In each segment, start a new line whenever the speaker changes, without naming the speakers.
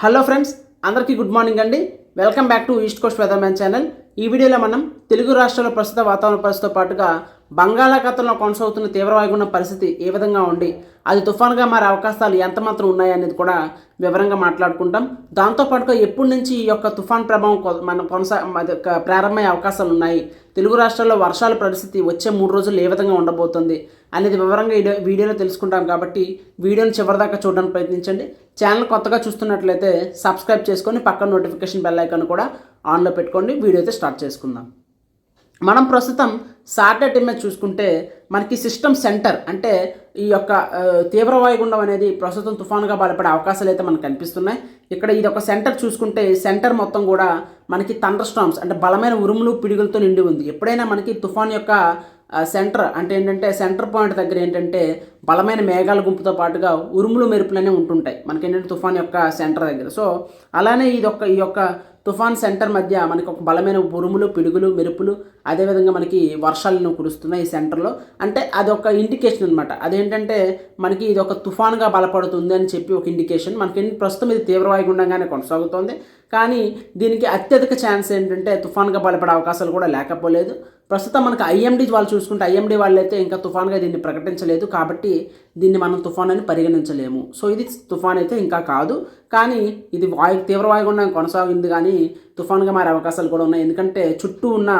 Hello friends అందరికీ good morning అండి. Welcome back to East Coast weatherman channel. ఈ వీడియోలో మనం తెలుగు రాష్ట్రాల ప్రస్తుత వాతావరణ పరిస్థితితో పాటుగా బంగాళాఖాతంలో కొనసాగుతున్న తీవ్ర వాయుగుండం పరిస్థితి ఏ విధంగా ఉండి అది తుఫాన్గా మారే అవకాశాలు ఎంత మాత్రం ఉన్నాయి అనేది కూడా వివరంగా మాట్లాడుకుంటాం. దాంతోపాటుగా ఎప్పటి నుంచి ఈ యొక్క తుఫాన్ ప్రభావం కొ- మన కొనసా ప్రారంభమయ్యే అవకాశాలు ఉన్నాయి? తెలుగు రాష్ట్రాల్లో వర్షాల పరిస్థితి వచ్చే మూడు రోజులు ఏ విధంగా ఉండబోతుంది అనేది వివరంగా వీడియోలో తెలుసుకుంటాం కాబట్టి వీడియోని చివరిదాకా చూడడానికి ప్రయత్నించండి. ఛానల్ కొత్తగా చూస్తున్నట్లయితే సబ్స్క్రైబ్ చేసుకొని పక్కన నోటిఫికేషన్ బెల్ ఐకాన్ కూడా ఆన్లో పెట్టుకోండి. వీడియో అయితే స్టార్ట్ చేసుకుందాం. మనం ప్రస్తుతం సాటర్డేట్ ఇమేజ్ చూసుకుంటే మనకి సిస్టమ్ సెంటర్ అంటే ఈ యొక్క తీవ్ర వాయుగుండం అనేది ప్రస్తుతం తుఫానుగా బలపడే అవకాశాలు అయితే మనకు కనిపిస్తున్నాయి. ఇక్కడ ఇది ఒక సెంటర్ చూసుకుంటే సెంటర్ మొత్తం కూడా మనకి థండర్ స్టామ్స్ అంటే బలమైన ఉరుములు పిడుగులతో నిండి ఉంది. ఎప్పుడైనా మనకి తుఫాన్ యొక్క సెంటర్ అంటే ఏంటంటే సెంటర్ పాయింట్ దగ్గర ఏంటంటే బలమైన మేఘాల గుంపుతో పాటుగా ఉరుములు మెరుపులనే ఉంటుంటాయి. మనకి ఏంటంటే తుఫాన్ యొక్క సెంటర్ దగ్గర. సో అలానే ఇది ఒక ఈ యొక్క తుఫాన్ సెంటర్ మధ్య మనకి ఒక బలమైన ఉరుములు పిడుగులు మెరుపులు అదేవిధంగా మనకి వర్షాలను కురుస్తున్నాయి ఈ సెంటర్లో. అంటే అది ఒక ఇండికేషన్ అనమాట అదేంటంటే మనకి ఇది ఒక తుఫాన్గా బలపడుతుంది అని చెప్పి ఒక ఇండికేషన్ మనకి ప్రస్తుతం ఇది తీవ్రవాయుగుండంగానే కొనసాగుతోంది. కానీ దీనికి అత్యధిక ఛాన్స్ ఏంటంటే తుఫాన్గా బలపడే అవకాశాలు కూడా లేకపోలేదు. ప్రస్తుతం మనకి ఐఎండి వాళ్ళు చూసుకుంటే ఐఎండి వాళ్ళు అయితే ఇంకా తుఫాన్గా దీన్ని ప్రకటించలేదు కాబట్టి దీన్ని మనం తుఫాన్ అని పరిగణించలేము. సో ఇది తుఫాన్ అయితే ఇంకా కాదు. కానీ ఇది వాయు తీవ్ర వాయుగుండం కొనసాగింది కానీ తుఫాన్గా మారే అవకాశాలు కూడా ఉన్నాయి. ఎందుకంటే చుట్టూ ఉన్న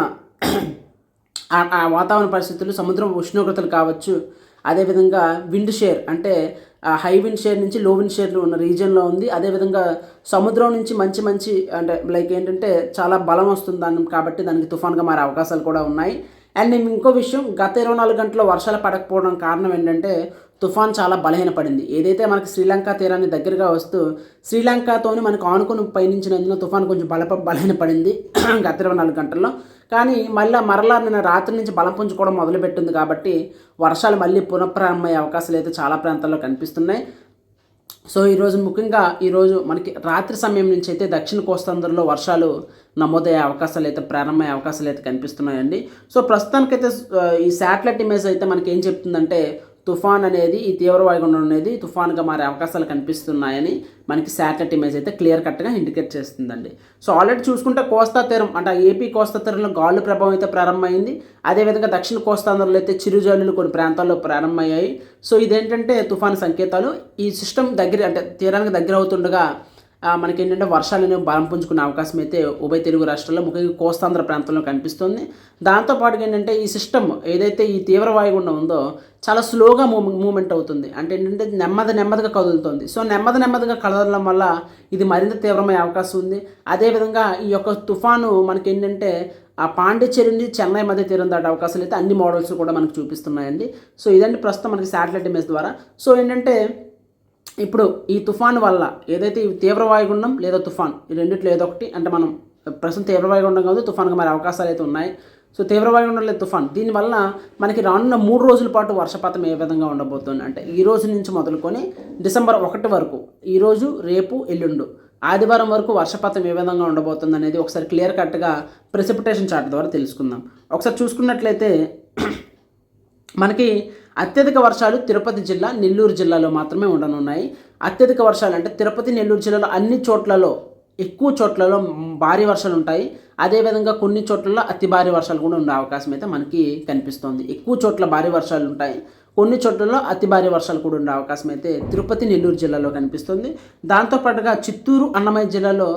ఆ వాతావరణ పరిస్థితులు సముద్రం ఉష్ణోగ్రతలు కావచ్చు అదేవిధంగా విండ్ షేర్ అంటే హై విండ్ షేర్ నుంచి లో విండ్ షేర్లు ఉన్న రీజియన్లో ఉంది. అదేవిధంగా సముద్రం నుంచి మంచి మంచి అంటే లైక్ ఏంటంటే చాలా బలం వస్తుంది దాని కాబట్టి దానికి తుఫాన్గా మారే అవకాశాలు కూడా ఉన్నాయి. అండ్ ఇంకో విషయం గత ఇరవై నాలుగు గంటల వర్షాలు పడకపోవడం కారణం ఏంటంటే తుఫాన్ చాలా బలహీనపడింది. ఏదైతే మనకి శ్రీలంక తీరాన్ని దగ్గరగా వస్తూ శ్రీలంకతోని మనకు ఆనుకుని పయనించినందున తుఫాన్ కొంచెం బల బలహీనపడింది గత ఇరవై నాలుగు గంటల్లో. కానీ మళ్ళీ మరలా నిన్న రాత్రి నుంచి బలం పుంజుకోవడం మొదలుపెట్టింది కాబట్టి వర్షాలు మళ్ళీ పునఃప్రారంభమయ్యే అవకాశాలు అయితే చాలా ప్రాంతాల్లో కనిపిస్తున్నాయి. సో ఈరోజు ముఖ్యంగా ఈరోజు మనకి రాత్రి సమయం నుంచి అయితే దక్షిణ కోస్తాంధ్రలో వర్షాలు నమోదయ్యే అవకాశాలు అయితే ప్రారంభమయ్యే అవకాశాలు అయితే కనిపిస్తున్నాయండి. సో ప్రస్తుతానికైతే ఈ శాటిలైట్ ఇమేజ్ అయితే మనకి ఏం చెప్తుందంటే తుఫాన్ అనేది ఈ తీవ్ర వాయుగుండం అనేది తుఫాన్గా మారే అవకాశాలు కనిపిస్తున్నాయని మనకి శాటిలైట్ ఇమేజ్ అయితే క్లియర్ కట్గా ఇండికేట్ చేస్తుందండి. సో ఆల్రెడీ చూసుకుంటే కోస్తా తీరం అంటే ఏపీ కోస్తా తీరంలో గాలు ప్రభావం అయితే ప్రారంభమైంది. అదేవిధంగా దక్షిణ కోస్తాంధ్రలో అయితే చిరుజల్లులు కొన్ని ప్రాంతాల్లో ప్రారంభమయ్యాయి. సో ఇదేంటంటే తుఫాన్ సంకేతాలు. ఈ సిస్టమ్ దగ్గర అంటే తీరానికి దగ్గర అవుతుండగా మనకి ఏంటంటే వర్షాలు అనేవి బలం పుంజుకునే అవకాశం అయితే ఉభయ తెలుగు రాష్ట్రాల్లో ముఖ్యంగా కోస్తాంధ్ర ప్రాంతంలో కనిపిస్తుంది. దాంతోపాటుగా ఏంటంటే ఈ సిస్టమ్ ఏదైతే ఈ తీవ్ర వాయుగుండం ఉందో చాలా స్లోగా మూవ్ మూమెంట్ అవుతుంది. అంటే ఏంటంటే నెమ్మది నెమ్మదిగా కదులుతుంది. సో నెమ్మది నెమ్మదిగా కదలడం వల్ల ఇది మరింత తీవ్రమయ్యే అవకాశం ఉంది. అదేవిధంగా ఈ యొక్క తుఫాను మనకి ఏంటంటే ఆ పాండిచ్చేరి నుండి చెన్నై మధ్య తీరం దాటే అవకాశాలు అయితే అన్ని మోడల్స్ కూడా మనకు చూపిస్తున్నాయండి. సో ఇదండి ప్రస్తుతం మనకి శాటిలైట్ ఇమేజ్ ద్వారా. సో ఏంటంటే ఇప్పుడు ఈ తుఫాన్ వల్ల ఏదైతే ఈ తీవ్ర వాయుగుండం లేదా తుఫాన్ ఈ రెండిట్లో ఏదో ఒకటి అంటే మనం ప్రస్తుతం తీవ్ర వాయుగుండం కాదు తుఫాన్గా మరి అవకాశాలు అయితే ఉన్నాయి. సో తీవ్ర వాయుగుండం లేదా తుఫాన్ దీనివల్ల మనకి రానున్న మూడు రోజుల పాటు వర్షపాతం ఏ విధంగా ఉండబోతుంది? అంటే ఈ రోజు నుంచి మొదలుకొని డిసెంబర్ ఒకటి వరకు ఈరోజు రేపు ఎల్లుండు ఆదివారం వరకు వర్షపాతం ఏ విధంగా ఉండబోతుంది అనేది ఒకసారి క్లియర్ కట్గా ప్రెసిపిటేషన్ చార్ట్ ద్వారా తెలుసుకుందాం. ఒకసారి చూసుకున్నట్లయితే మనకి అత్యధిక వర్షాలు తిరుపతి జిల్లా నెల్లూరు జిల్లాలో మాత్రమే ఉండనున్నాయి. అత్యధిక వర్షాలు అంటే తిరుపతి నెల్లూరు జిల్లాలో అన్ని చోట్లలో ఎక్కువ చోట్లలో భారీ వర్షాలు ఉంటాయి అదేవిధంగా కొన్ని చోట్లలో అతి భారీ వర్షాలు కూడా ఉండే అవకాశం అయితే మనకి కనిపిస్తోంది. ఎక్కువ చోట్ల భారీ వర్షాలు ఉంటాయి కొన్ని చోట్లలో అతి భారీ వర్షాలు కూడా ఉండే అవకాశం అయితే తిరుపతి నెల్లూరు జిల్లాలో కనిపిస్తుంది. దాంతోపాటుగా చిత్తూరు అన్నమయ్య జిల్లాలో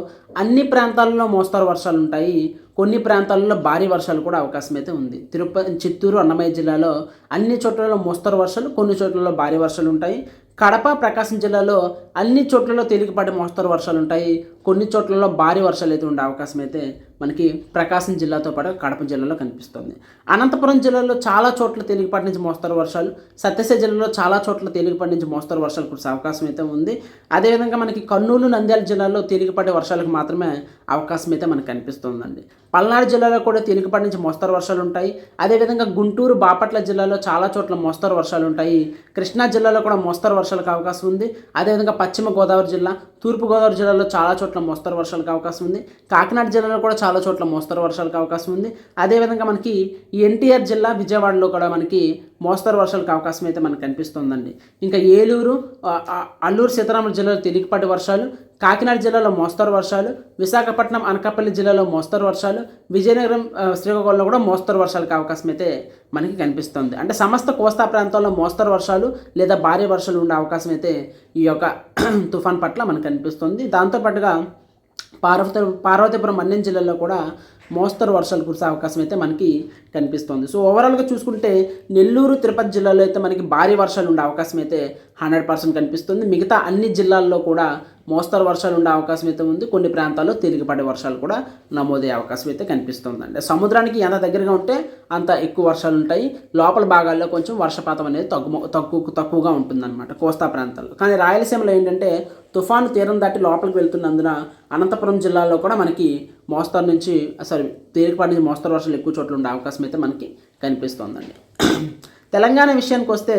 అన్ని ప్రాంతాలలో మోస్తారు వర్షాలు ఉంటాయి కొన్ని ప్రాంతాలలో భారీ వర్షాలు కూడా అవకాశం అయితే ఉంది. తిరుపతి చిత్తూరు అన్నమయ్య జిల్లాలో అన్ని చోట్లలో మోస్తరు వర్షాలు కొన్ని చోట్లలో భారీ వర్షాలు ఉంటాయి. కడప ప్రకాశం జిల్లాలో అన్ని చోట్లలో తేలికపాటి మోస్తరు వర్షాలు ఉంటాయి. కొన్ని చోట్లలో భారీ వర్షాలు అయితే ఉండే అవకాశం అయితే మనకి ప్రకాశం జిల్లాతో పాటు కడప జిల్లాలో కనిపిస్తుంది. అనంతపురం జిల్లాలో చాలా చోట్ల తేలికపాటి నుంచి మోస్తరు వర్షాలు సత్యసాయి జిల్లాలో చాలా చోట్ల తేలికపాటి నుంచి మోస్తరు వర్షాలు కురిసే అవకాశం అయితే ఉంది. అదేవిధంగా మనకి కర్నూలు నంద్యాల జిల్లాలో తేలికపాటి వర్షాలకు మాత్రమే అవకాశం అయితే మనకు కనిపిస్తుందండి. పల్నాడు జిల్లాలో కూడా తేలికపాటి నుంచి మోస్తరు వర్షాలు ఉంటాయి. అదేవిధంగా గుంటూరు బాపట్ల జిల్లాలో చాలా చోట్ల మోస్తరు వర్షాలు ఉంటాయి. కృష్ణా జిల్లాలో కూడా మోస్తరు వర్షాలకు అవకాశం ఉంది. అదేవిధంగా పశ్చిమ గోదావరి జిల్లా తూర్పుగోదావరి జిల్లాలో చాలా చోట్ల మోస్తరు వర్షాలకు అవకాశం ఉంది. కాకినాడ జిల్లాలో కూడా చాలా చోట్ల మోస్తరు వర్షాలకు అవకాశం ఉంది. అదేవిధంగా మనకి ఎన్టీఆర్ జిల్లా విజయవాడలో కూడా మనకి మోస్తరు వర్షాలకు అవకాశం అయితే మనకు కనిపిస్తుందండి. ఇంకా ఏలూరు అల్లూరు సీతారామరాజు జిల్లాలో తేలికపాటి వర్షాలు కాకినాడ జిల్లాలో మోస్తరు వర్షాలు విశాఖపట్నం అనకాపల్లి జిల్లాలో మోస్తరు వర్షాలు విజయనగరం శ్రీకాకుళంలో కూడా మోస్తరు వర్షాలకు అవకాశం అయితే మనకి కనిపిస్తుంది. అంటే సమస్త కోస్తా ప్రాంతాల్లో మోస్తరు వర్షాలు లేదా భారీ వర్షాలు ఉండే అవకాశం అయితే ఈ యొక్క తుఫాన్ పట్ల మనకు కనిపిస్తుంది. దాంతోపాటుగా పార్వతి పార్వతీపురం మన్యం జిల్లాలో కూడా మోస్తరు వర్షాలు కురిసే అవకాశం అయితే మనకి కనిపిస్తుంది. సో ఓవరాల్గా చూసుకుంటే నెల్లూరు తిరుపతి జిల్లాలో అయితే మనకి భారీ వర్షాలు ఉండే అవకాశం అయితే హండ్రెడ్ పర్సెంట్ కనిపిస్తుంది. మిగతా అన్ని జిల్లాల్లో కూడా మోస్తరు వర్షాలు ఉండే అవకాశం అయితే ఉంది. కొన్ని ప్రాంతాల్లో తేలికపాటి వర్షాలు కూడా నమోదయ్యే అవకాశం అయితే కనిపిస్తుందండి. సముద్రానికి ఎంత దగ్గరగా ఉంటే అంత ఎక్కువ వర్షాలు ఉంటాయి. లోపల భాగాల్లో కొంచెం వర్షపాతం అనేది తగ్గు తక్కువ తక్కువగా ఉంటుందన్నమాట కోస్తా ప్రాంతాల్లో. కానీ రాయలసీమలో ఏంటంటే తుఫాను తీరం దాటి లోపలికి వెళ్తున్నందున అనంతపురం జిల్లాలో కూడా మనకి మోస్తరు నుంచి సారీ తేలికపాటి నుంచి మోస్తరు వర్షాలు ఎక్కువ చోట్ల ఉండే అవకాశం అయితే మనకి కనిపిస్తోందండి. తెలంగాణ విషయానికి వస్తే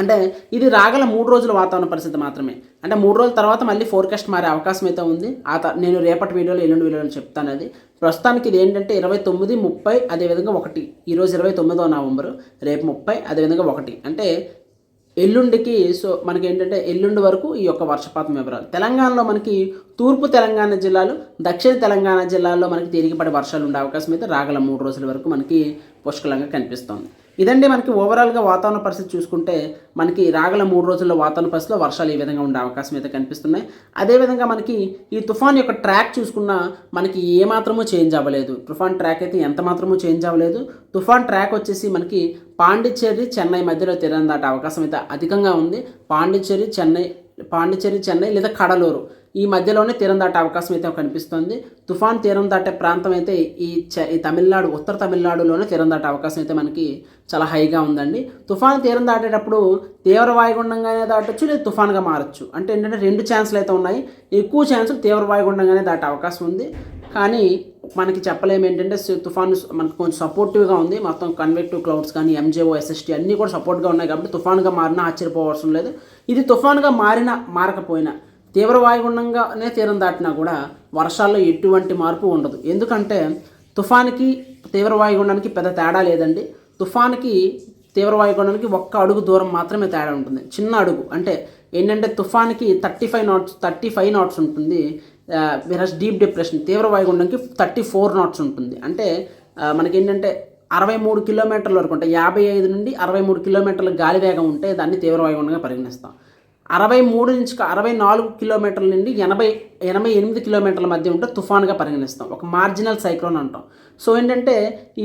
అంటే ఇది రాగల మూడు రోజుల వాతావరణ పరిస్థితి మాత్రమే. అంటే మూడు రోజుల తర్వాత మళ్ళీ ఫోర్కాస్ట్ మారే అవకాశం అయితే ఉంది. ఆ త- నేను రేపటి వీడియోలో ఎల్లుండి వీడియోలో చెప్తాను అది. ప్రస్తుతానికి ఇది ఏంటంటే ఇరవై తొమ్మిది ముప్పై అదేవిధంగా ఒకటి. ఈరోజు ఇరవై తొమ్మిదో నవంబర్. రేపు ముప్పై అదేవిధంగా ఒకటి. అంటే ఎల్లుండికి సో మనకి ఏంటంటే ఎల్లుండి వరకు ఈ యొక్క వర్షపాతం వివరాలు. తెలంగాణలో మనకి తూర్పు తెలంగాణ జిల్లాలు దక్షిణ తెలంగాణ జిల్లాల్లో మనకి తేలికపడి వర్షాలు ఉండే అవకాశం అయితే రాగల మూడు రోజుల వరకు మనకి పుష్కలంగా కనిపిస్తుంది. ఇదండి మనకి ఓవరాల్గా వాతావరణ పరిస్థితి చూసుకుంటే మనకి రాగల మూడు రోజుల్లో వాతావరణ పరిస్థితిలో వర్షాలు ఈ విధంగా ఉండే అవకాశం అయితే కనిపిస్తున్నాయి. అదేవిధంగా మనకి ఈ తుఫాన్ యొక్క ట్రాక్ చూసుకున్నా మనకి ఏ చేంజ్ అవ్వలేదు. తుఫాన్ ట్రాక్ అయితే ఎంత మాత్రమూ చేంజ్ అవ్వలేదు. తుఫాన్ ట్రాక్ వచ్చేసి మనకి పాండిచ్చేరి చెన్నై మధ్యలో తీరం దాటే అవకాశం అయితే అధికంగా ఉంది. పాండిచ్చేరి చెన్నై పాండిచ్చేరి చెన్నై లేదా కడలూరు. ఈ మధ్యలోనే తీరం దాటే అవకాశం అయితే కనిపిస్తుంది. తుఫాన్ తీరం దాటే ప్రాంతం అయితే ఈ చ ఈ తమిళనాడు ఉత్తర తమిళనాడులోనే తీరం దాటే అవకాశం అయితే మనకి చాలా హైగా ఉందండి. తుఫాన్ తీరం దాటేటప్పుడు తీవ్ర వాయుగుండంగానే దాటొచ్చు లేదా తుఫాన్గా మారచ్చు. అంటే ఏంటంటే రెండు ఛాన్సులు అయితే ఉన్నాయి. ఎక్కువ ఛాన్సులు తీవ్ర వాయుగుండంగానే దాటే అవకాశం ఉంది. కానీ మనకి చెప్పలేము ఏంటంటే తుఫాన్ తుఫాను మనకు కొంచెం సపోర్టివ్గా ఉంది. మొత్తం కన్వెక్టివ్ క్లౌడ్స్ కానీ ఎంజేఓ ఎస్ఎస్టీ అన్నీ కూడా సపోర్ట్గా ఉన్నాయి కాబట్టి తుఫాన్గా మారినా ఆశ్చర్యపోవాల్సిన లేదు. ఇది తుఫాన్గా మారినా మారకపోయినా తీవ్ర వాయుగుండంగానే తీరం దాటినా కూడా వర్షాల్లో ఎటువంటి మార్పు ఉండదు. ఎందుకంటే తుఫాన్కి తీవ్ర వాయుగుండానికి పెద్ద తేడా లేదండి. తుఫాన్కి తీవ్ర వాయుగుండానికి ఒక్క అడుగు దూరం మాత్రమే తేడా ఉంటుంది. చిన్న అడుగు. అంటే ఏంటంటే తుఫాన్కి thirty five knots thirty five knots ఉంటుంది. విరస్ డీప్ డిప్రెషన్ తీవ్ర వాయుగుండంకి థర్టీ ఫోర్ నాట్స్ ఉంటుంది. అంటే మనకేంటంటే మనకి ఏంటంటే అరవై మూడు కిలోమీటర్ల వరకు ఉంటాయి యాభై ఐదు నుండి అరవై మూడు కిలోమీటర్ల గాలి వేగం ఉంటే దాన్ని తీవ్ర వాయుగుండంగా పరిగణిస్తాం. అరవై మూడు నుంచి అరవై నాలుగు కిలోమీటర్ల నుండి ఎనభై ఎనభై ఎనిమిది కిలోమీటర్ల మధ్య ఉంటే తుఫాన్గా పరిగణిస్తాం. ఒక మార్జినల్ సైక్లోన్ అంటాం. సో ఏంటంటే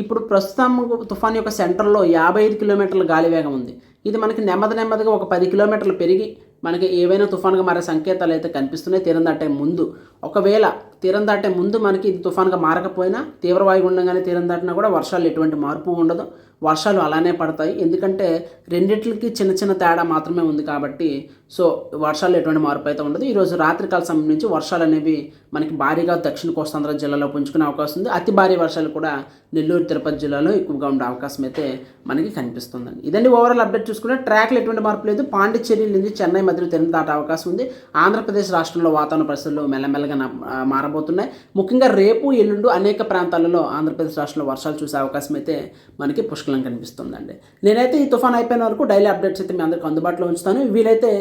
ఇప్పుడు ప్రస్తుతం తుఫాన్ యొక్క సెంటర్లో యాభై ఐదు కిలోమీటర్ల గాలి వేగం ఉంది. ఇది మనకి నెమ్మది నెమ్మదిగా ఒక పది కిలోమీటర్లు పెరిగి మనకి ఏవైనా తుఫాన్గా మారే సంకేతాలు అయితే కనిపిస్తున్నాయి తీరం దాటే ముందు. ఒకవేళ తీరం దాటే ముందు మనకి ఇది తుఫాన్గా మారకపోయినా తీవ్ర వాయుగుండంగానే తీరం దాటినా కూడా వర్షాలు ఎటువంటి మార్పు ఉండదు. వర్షాలు అలానే పడతాయి. ఎందుకంటే రెండిట్లకి చిన్న చిన్న తేడా మాత్రమే ఉంది కాబట్టి సో వర్షాలు ఎటువంటి మార్పు అయితే ఉండదు. ఈరోజు రాత్రికాల సమయం నుంచి వర్షాలు అనేవి మనకి భారీగా దక్షిణ కోస్తాంధ్ర జిల్లాలో పుంజుకునే అవకాశం ఉంది. అతి భారీ వర్షాలు కూడా నెల్లూరు తిరుపతి జిల్లాలో ఎక్కువగా ఉండే అవకాశం అయితే మనకి కనిపిస్తుందండి. ఇదండి ఓవరాల్ అప్డేట్ చూసుకుంటే ట్రాక్లో ఎటువంటి మార్పు లేదు. పాండిచ్చేరి నుంచి చెన్నై మధ్యలో తిరిగి దాటే అవకాశం ఉంది. ఆంధ్రప్రదేశ్ రాష్ట్రంలో వాతావరణ పరిస్థితులు మెల్లమెల్లగా మార మారబోతున్నాయి ముఖ్యంగా రేపు ఎల్లుండు అనేక ప్రాంతాలలో ఆంధ్రప్రదేశ్ రాష్ట్రంలో వర్షాలు చూసే అవకాశం అయితే మనకి పుష్కలం కనిపిస్తుందండి. నేనైతే ఈ తుఫాన్ అయిపోయిన వరకు డైలీ అప్డేట్స్ అయితే మీ అందరికి అందుబాటులో ఉంచుతాను. వీలైతే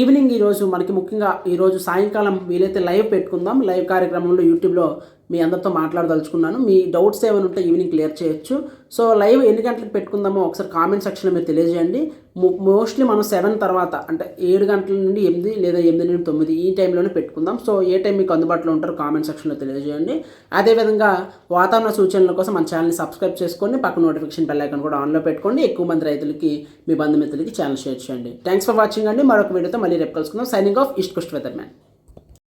ఈవినింగ్ ఈరోజు మనకి ముఖ్యంగా ఈరోజు సాయంకాలం వీలైతే లైవ్ పెట్టుకుందాం. లైవ్ కార్యక్రమంలో యూట్యూబ్లో మీ అందరితో మాట్లాడదలుచుకున్నాను. మీ డౌట్స్ ఏమైనా ఉంటే ఈవినింగ్ క్లియర్ చేయొచ్చు. సో లైవ్ ఎన్ని గంటలకు పెట్టుకుందామో ఒకసారి కామెంట్ సెక్షన్లో మీరు తెలియజేయండి. మోస్ట్లీ మనం సెవెన్ తర్వాత అంటే ఏడు గంటల నుండి ఎనిమిది లేదా ఎనిమిది నుండి తొమ్మిది ఈ టైంలోనే పెట్టుకుందాం. సో ఏ టైం మీకు అందుబాటులో ఉంటారో కామెంట్ సెక్షన్లో తెలియజేయండి. అదేవిధంగా వాతావరణ సూచనల కోసం మన ఛానల్ని సబ్స్క్రైబ్ చేసుకొని పక్క నోటిఫికేషన్ బెల్ ఐకాన్ కూడా ఆన్లో పెట్టుకోండి. ఎక్కువ మంది రైతులకి మీ బంధుమిత్రులకి ఛానల్ షేర్ చేయండి. థ్యాంక్స్ ఫర్ వాచింగ్ అండి. మరొక వీడియోతో మళ్ళీ రేపు కలుసుకుందాం. Signing off East Coast weatherman